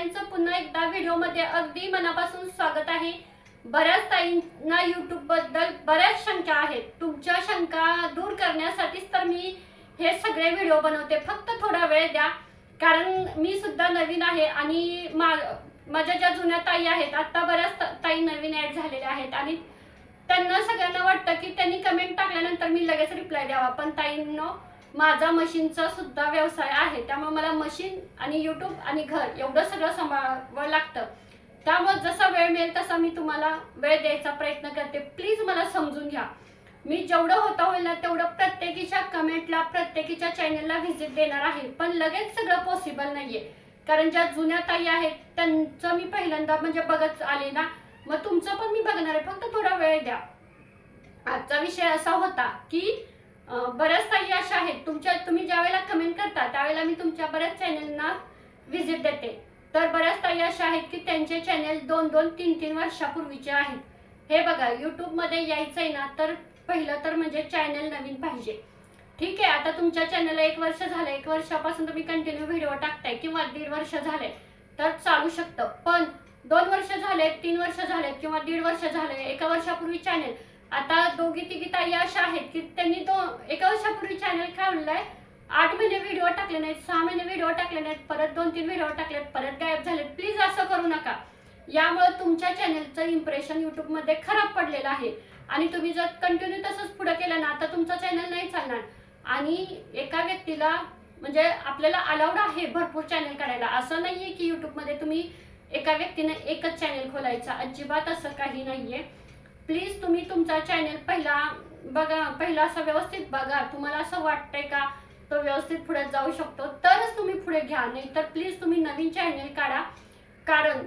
सगळ्यांचं पुन्हा एकदा व्हिडिओमध्ये अगदी मनापासून स्वागत आहे. बऱ्याच ताईंना युट्यूबबद्दल बऱ्याच शंका आहेत. तुमच्या शंका दूर करण्यासाठीच तर मी हे सगळे व्हिडिओ बनवते. फक्त थोडा वेळ द्या. कारण मी सुद्धा नवीन आहे आणि मा माझ्या ज्या जुन्या ताई आहेत आत्ता बऱ्याच ताई नवीन ॲड झालेल्या आहेत आणि त्यांना सगळ्यांना वाटतं की त्यांनी कमेंट टाकल्यानंतर मी लगेच रिप्लाय द्यावा. पण ताईंनो माझा मशीनचा सुद्धा व्यवसाय आहे. त्यामुळे मला मशीन आणि युट्यूब आणि घर एवढं सगळं सांभाळावं लागतं. त्यामुळे जसा वेळ मिळेल तसा मी तुम्हाला वेळ द्यायचा प्रयत्न करते. प्लीज मला समजून घ्या. मी जेवढं होता होईल ना तेवढं प्रत्येकीच्या कमेंटला प्रत्येकीच्या चॅनलला व्हिजिट देणार आहे. पण लगेच सगळं पॉसिबल नाहीये. कारण ज्या जुन्या ताई आहेत त्यांचं मी पहिल्यांदा म्हणजे बघत आले ना मग तुमचं पण मी बघणार आहे. फक्त थोडा वेळ द्या. आजचा विषय असा होता की बऱ्याच काही अशा आहेत. तुमच्या तुम्ही ज्या वेळेला कमेंट करता त्यावेळेला मी तुमच्या बऱ्याच चॅनलना व्हिजिट देते. तर बऱ्याच ताई अशा आहेत की त्यांचे चॅनल दोन दोन तीन तीन वर्षापूर्वीचे आहेत. हे बघा यूट्यूबमध्ये यायचं आहे ना तर पहिलं तर म्हणजे चॅनल नवीन पाहिजे. ठीक आहे आता तुमच्या चॅनलला एक वर्ष झालं एक वर्षापासून तुम्ही कंटिन्यू व्हिडिओ टाकताय किंवा दीड वर्ष झाले तर चालू शकतं. पण दोन वर्ष झाले तीन वर्ष झालेत किंवा दीड वर्ष झाले एका वर्षापूर्वी चॅनल आता दोघी तिघी ताई अशा आहेत की त्यांनी तो एका वर्षापूर्वी चॅनल काढलाय आठ महिने व्हिडिओ टाकले नाहीत सहा महिने व्हिडिओ टाकले नाहीत परत दोन तीन व्हिडिओ टाकलेत परत गायब झालेत. प्लीज असं करू नका. यामुळे तुमच्या चॅनलचं इम्प्रेशन युट्यूबमध्ये खराब पडलेलं आहे. आणि तुम्ही जर कंटिन्यू तसंच पुढे केलं ना तर तुमचा चॅनल नाही चालणार. आणि एका व्यक्तीला म्हणजे आपल्याला अलाउड आहे भरपूर चॅनल काढायला. असं नाही आहे की युट्यूबमध्ये तुम्ही एका व्यक्तीनं एकच चॅनल खोलायचा. अजिबात असं काही नाही आहे प्लीज तुम्ही तुमचा चॅनल पहिला बघा पहिला असं व्यवस्थित बघा. तुम्हाला असं वाटतंय का तो व्यवस्थित पुढे जाऊ शकतो? तरच तुम्ही पुढे घ्या. नाही तर प्लीज तुम्ही नवीन चॅनल काढा. कारण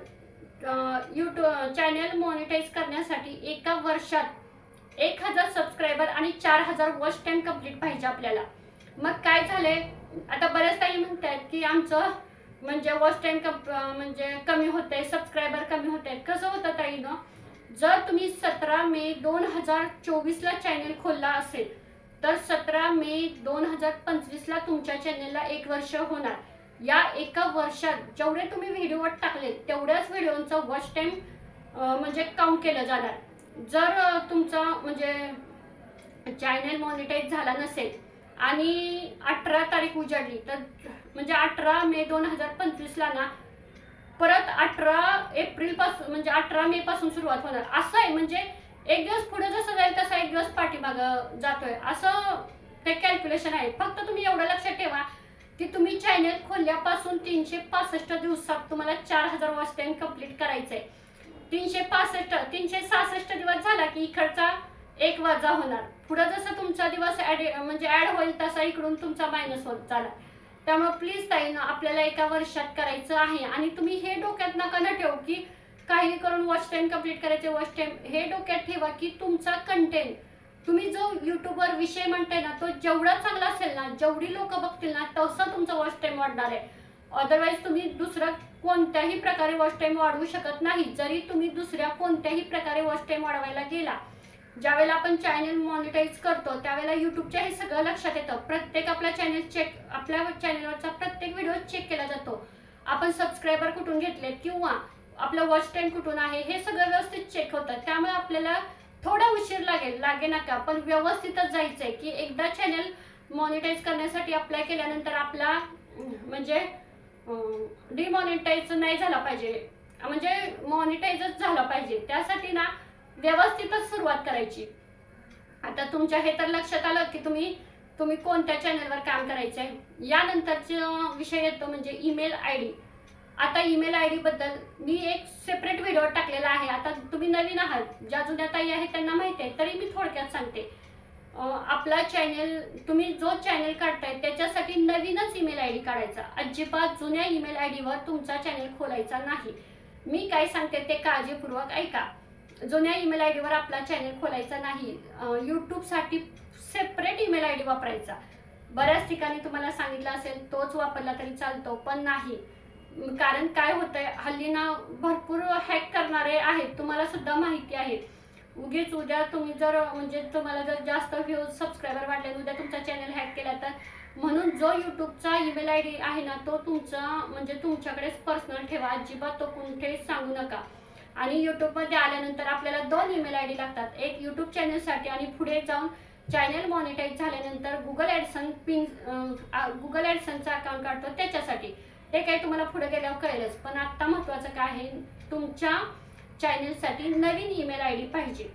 यूट्यूब चॅनल मॉनिटाईज करण्यासाठी एका वर्षात एक हजार सबस्क्रायबर आणि चार हजार वॉच टाईम कंप्लीट पाहिजे आपल्याला. मग काय झालंय? आता बऱ्याच काही म्हणतात की आमचं म्हणजे वॉच टाइम म्हणजे कमी होतंय सबस्क्रायबर कमी होत आहेत कसं होतं ताईनं? जर तुम्ही सतरा मे दोन हजार चोवीसला चॅनल खोलला असेल तर सतरा मे दोन हजार पंचवीसला तुमच्या चॅनलला एक वर्ष होणार. या एका वर्षात जेवढे तुम्ही व्हिडिओ टाकले तेवढ्याच व्हिडिओचा वॉच टाईम म्हणजे काउंट केलं जाणार. जर तुमचा म्हणजे चॅनल मॉनिटाईज झाला नसेल आणि अठरा तारीख उजाडली तर म्हणजे अठरा मे दोन हजार पंचवीसला ना परत अठरा एप्रिलपासून म्हणजे अठरा मे पासून सुरुवात होणार. असं आहे म्हणजे एक दिवस पुढे जसं जाईल तसा एक दिवस पाठीमागं जातोय. असं ते कॅल्क्युलेशन आहे. फक्त तुम्ही एवढं लक्षात ठेवा की तुम्ही चॅनल खोलल्यापासून तीनशे पासष्ट दिवसात तुम्हाला चार हजार वॉच टाइम कंप्लीट करायचंय. तीनशे पासष्ट तीनशे सहासष्ट दिवस झाला की इकडचा एक वजा होणार. पुढं जसं तुमचा दिवस ॲड म्हणजे ॲड होईल तसा इकडून तुमचा मायनस होत चाला त्यामुळे प्लीज ताईनं आपल्याला एका वर्षात करायचं आहे. आणि तुम्ही हे डोक्यात नका न ठेवू की काही करून वॉच टाईम कंप्लीट करायचे वॉच टाईम हे डोक्यात ठेवा की तुमचा कंटेंट तुम्ही जो युट्यूबवर विषय म्हणताय ना तो जेवढा चांगला असेल ना जेवढी लोक बघतील ना तसं तुमचा वॉच टाईम वाढणार आहे. अदरवाईज तुम्ही दुसरा कोणत्याही प्रकारे वॉच टाईम वाढवू शकत नाही. जरी तुम्ही दुसऱ्या कोणत्याही प्रकारे वॉच टाईम वाढवायला गेला ज्यावेळेला आपण चॅनल मॉनिटाईज करतो त्यावेळेला युट्यूबच्या हे सगळं लक्षात येतं. प्रत्येक आपला चॅनल चेक आपल्या चॅनलवरचा प्रत्येक व्हिडिओ चेक केला जातो. आपण सबस्क्रायबर कुठून घेतले किंवा आपलं वॉच टाईम कुठून आहे हे सगळं व्यवस्थित चेक होतं. त्यामुळे आपल्याला थोडा उशीर लागेल लागे नका पण व्यवस्थितच जायचंय की एकदा चॅनल मॉनिटाईज करण्यासाठी अप्लाय केल्यानंतर आपला म्हणजे डिमॉनिटाईज नाही झाला पाहिजे. म्हणजे मॉनिटाईजच झाला पाहिजे. त्यासाठी ना व्यवस्थितच सुरुवात करायची. आता तुमच्या हे तर लक्षात आलं की तुम्ही तुम्ही कोणत्या चॅनलवर काम करायचं आहे यानंतरचा विषय येतो म्हणजे ईमेल आय डी आता ईमेल आय डीबद्दल मी एक सेपरेट व्हिडिओ टाकलेला आहे. आता तुम्ही नवीन आहात. ज्या जुन्या ताई आहेत त्यांना माहिती आहे. तरी मी थोडक्यात सांगते. आपला चॅनल तुम्ही जो चॅनल काढताय त्याच्यासाठी नवीनच ईमेल आय डी काढायचा. अजिबात जुन्या ईमेल आय डीवर तुमचा चॅनल खोलायचा नाही. मी काय सांगते ते काळजीपूर्वक ऐका. जुन्या ईमेल आय डीवर आपला चॅनल खोलायचा नाही. यूट्यूबसाठी सेपरेट ईमेल आय डी वापरायचा. बऱ्याच ठिकाणी तुम्हाला सांगितलं असेल तोच वापरला तरी चालतो पण नाही. कारण काय होतंय हल्ली ना भरपूर हॅक करणारे आहेत तुम्हाला सुद्धा माहिती आहे. उगीच उद्या तुम्ही जर म्हणजे तुम्हाला जर जास्त व्ह्यूज सबस्क्रायबर वाढले उद्या तुमचा चॅनल हॅक केला तर म्हणून जो यूट्यूबचा ईमेल आय डी आहे ना तो तुमचा म्हणजे तुमच्याकडेच पर्सनल ठेवा. अजिबात तो कुठे सांगू नका. आणि यूट्यूबमध्ये आल्यानंतर आपल्याला दोन ईमेल आय डी लागतात. एक यूट्यूब चॅनलसाठी आणि पुढे जाऊन चॅनल मॉनिटाईज झाल्यानंतर गुगल ॲडसन पिन गुगल ॲडसनचा अकाउंट काढतो त्याच्यासाठी. ते काही तुम्हाला पुढे गेल्यावर कळेलच. पण आत्ता महत्त्वाचं काय आहे तुमच्या चॅनलसाठी नवीन ईमेल आय डी पाहिजे.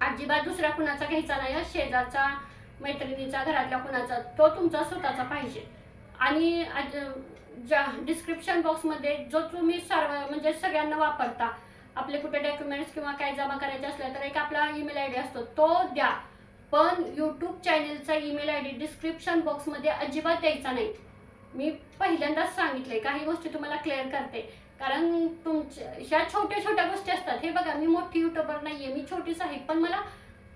अजिबात दुसऱ्या कुणाचा घ्यायचा नाही शेजारचा मैत्रिणीचा घरातल्या कुणाचा तो तुमचा स्वतःचा पाहिजे. आणि आज- ज्या डिस्क्रिप्शन बॉक्समध्ये जो तुम्ही सर्व म्हणजे सगळ्यांना वापरता आपले कुठे डॉक्युमेंट्स किंवा काय जमा करायचे असले तर एक आपला ईमेल आय डी असतो तो द्या. पण यूट्यूब चॅनेलचा ईमेल आय डी डिस्क्रिप्शन बॉक्समध्ये अजिबात द्यायचा नाही. मी पहिल्यांदाच सांगितले काही गोष्टी तुम्हाला क्लिअर करते. कारण तुमच्या ह्या छोट्या छोट्या गोष्टी असतात. हे बघा मी मोठी युट्यूबर आहे मी छोटीच आहे पण मला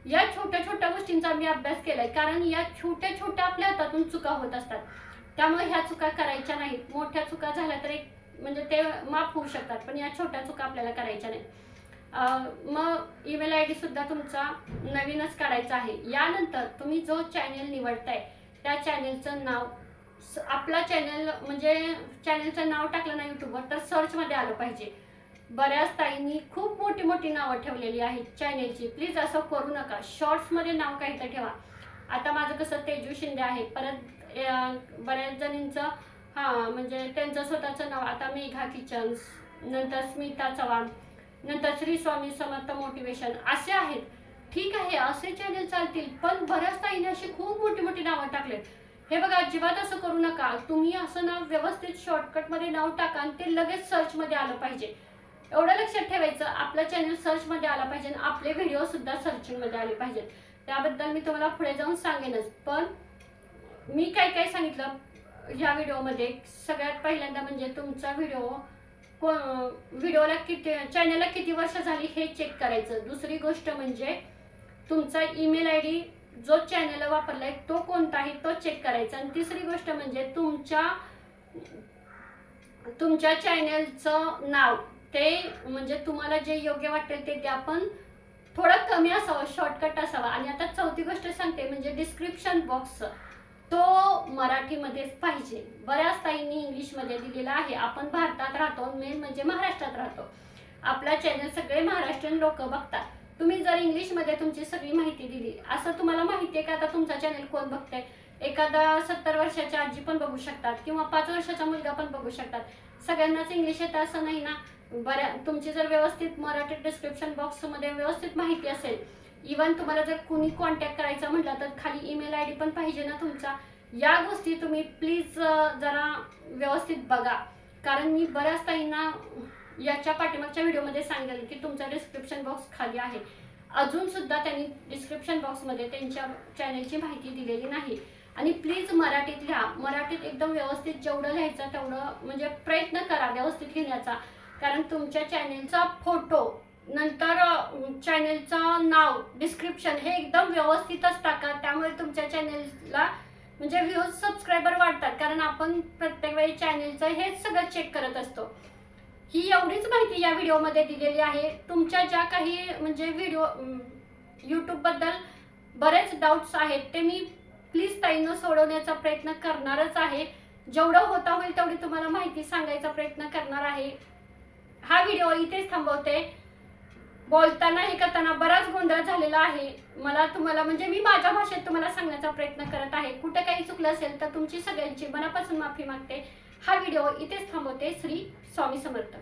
या छोट्या छोट्या गोष्टींचा मी अभ्यास केला आहे कारण या छोट्या छोट्या आपल्या हातातून चुका होत असतात. त्यामुळे ह्या चुका करायच्या नाहीत. मोठ्या चुका झाल्या तर एक म्हणजे ते माफ होऊ शकतात पण या छोट्या चुका आपल्याला करायच्या नाहीत. मग ईमेल आय डी सुद्धा तुमचा नवीनच काढायचा आहे. यानंतर तुम्ही जो चॅनेल निवडताय त्या चॅनेलचं नाव स- आपला चॅनल म्हणजे चॅनेलचं नाव टाकलं ना युट्यूबवर तर सर्चमध्ये आलं पाहिजे. बऱ्याच ताईंनी खूप मोठी मोठी नावं ठेवलेली आहेत चॅनेलची प्लीज असं करू नका. शॉर्ट्समध्ये नाव काहीतरी ठेवा. आता माझं कसं तेजू शिंदे आहे. परत बऱ्याच जणींचं हां म्हणजे त्यांचं स्वतःचं नाव आता मेघा किचन्स नंतर स्मिता चव्हाण नंतर श्री स्वामी समर्थ मोटिवेशन असे आहेत. ठीक आहे असे चॅनल चालतील पण बऱ्याच ताईने अशी खूप मोठी मोठी नावं टाकलेत. हे बघा अजिबात असं करू नका. तुम्ही असं नाव व्यवस्थित शॉर्टकटमध्ये नाव टाका आणि ते लगेच सर्चमध्ये आलं पाहिजे. एवढं लक्षात ठेवायचं आपलं चॅनल सर्चमध्ये आला पाहिजे आणि आपले व्हिडिओ सुद्धा सर्चिंगमध्ये आले पाहिजेत. त्याबद्दल मी तुम्हाला पुढे जाऊन सांगेनच. पण मी काय काय सांगितलं? ह्या व्हिडिओमध्ये सगळ्यात पहिल्यांदा म्हणजे तुमचा व्हिडिओ को व्हिडिओला किती चॅनलला किती वर्ष झाली हे चेक करायचं. दुसरी गोष्ट म्हणजे तुमचा ईमेल आय डी जो चॅनल वापरलाय तो कोणता आहे तो चेक करायचा. आणि तिसरी गोष्ट म्हणजे तुमच्या तुमच्या चॅनलचं नाव ते म्हणजे तुम्हाला जे योग्य वाटेल ते ते आपण थोडं कमी असावं शॉर्टकट असावा. आणि आता चौथी गोष्ट सांगते म्हणजे डिस्क्रिप्शन बॉक्स तो मराठीमध्येच पाहिजे. बऱ्याच ताईंनी इंग्लिशमध्ये दिलेला आहे. आपण भारतात राहतो मेन म्हणजे महाराष्ट्रात राहतो. आपला चॅनल सगळे महाराष्ट्रीयन लोक बघतात. तुम्ही जर इंग्लिशमध्ये तुमची सगळी माहिती दिली असं तुम्हाला माहिती आहे का? आता तुमचा चॅनल कोण बघतंय? एखादा सत्तर वर्षाच्या आजी पण बघू शकतात किंवा पाच वर्षाचा मुलगा पण बघू शकतात. सगळ्यांनाच इंग्लिश येतं असं नाही ना? बऱ्या तुमची जर व्यवस्थित मराठी डिस्क्रिप्शन बॉक्समध्ये व्यवस्थित माहिती असेल इवन तुम्हाला जर कुणी कॉन्टॅक्ट करायचा म्हटलं तर खाली ईमेल आय डी पण पाहिजे ना तुमचा. या गोष्टी तुम्ही प्लीज जरा व्यवस्थित बघा. कारण मी बऱ्याच ताईंना याच्या पाठीमागच्या व्हिडिओमध्ये सांगेल की तुमचा डिस्क्रिप्शन बॉक्स खाली आहे. अजून सुद्धा त्यांनी डिस्क्रिप्शन बॉक्समध्ये त्यांच्या चॅनलची माहिती दिलेली नाही. आणि प्लीज मराठीत लिहा. मराठीत एकदम व्यवस्थित जेवढं लिहायचं तेवढं म्हणजे प्रयत्न करा व्यवस्थित लिहिण्याचा. कारण तुमच्या चॅनेलचा फोटो नंतर चॅनेलचं नाव डिस्क्रिप्शन हे एकदम व्यवस्थितच टाका. त्यामुळे तुमच्या चॅनेलला म्हणजे व्ह्यूज सबस्क्रायबर वाढतात. कारण आपण प्रत्येक वेळी चॅनेलचं हेच सगळं चेक करत असतो. ही एवढीच माहिती या व्हिडिओमध्ये दिलेली आहे. तुमच्या ज्या काही म्हणजे व्हिडिओ यूट्यूबबद्दल बरेच डाऊट्स आहेत ते मी प्लीज ताईनं सोडवण्याचा प्रयत्न करणारच आहे. जेवढं होता होईल तेवढी तुम्हाला माहिती सांगायचा प्रयत्न करणार आहे. हा व्हिडिओ इथेच थांबवते. बोलताना हे करताना बराच गोंधळ झालेला आहे. मला तुम्हाला म्हणजे मी माझ्या भाषेत तुम्हाला सांगण्याचा प्रयत्न करत आहे. कुठे काही चुकलं असेल तर तुमची सगळ्यांची मनापासून माफी मागते. हा व्हिडिओ इथेच थांबवते श्री स्वामी समर्थ.